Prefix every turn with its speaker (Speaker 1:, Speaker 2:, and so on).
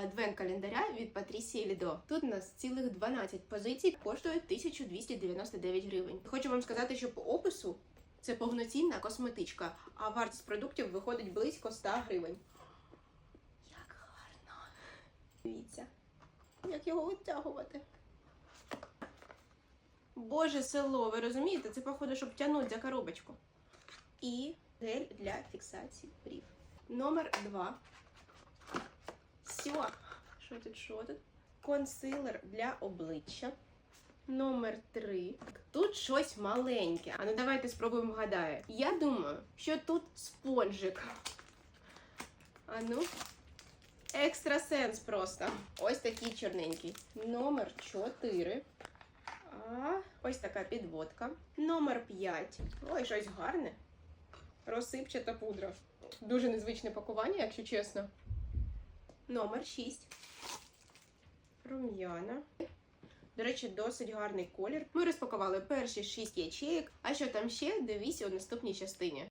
Speaker 1: адвент календаря від Патрісії Лідо. Тут у нас цілих 12 позицій, коштує 1299 гривень. Хочу вам сказати, що по опису це повноцінна косметичка, а вартість продуктів виходить близько 100 гривень. Як гарно! Дивіться, як його витягувати. Боже село, ви розумієте? Це походу, щоб тягнути за коробочку. І гель для фіксації брів. Номер два. Все. Що тут, що тут? Консилер для обличчя. Номер три. Тут щось маленьке. А ну давайте спробуємо вгадає. Я думаю, що тут спонжик. А ну. Екстрасенс просто. Ось такий чорненький. Номер 4. А, ось така підводка. Номер 5. Ой, щось гарне. Розсипчата пудра. Дуже незвичне пакування, якщо чесно. Номер 6. Рум'яна. До речі, досить гарний колір. Ми розпакували перші 6 ячеїк. А що там ще, дивіться у наступній частині.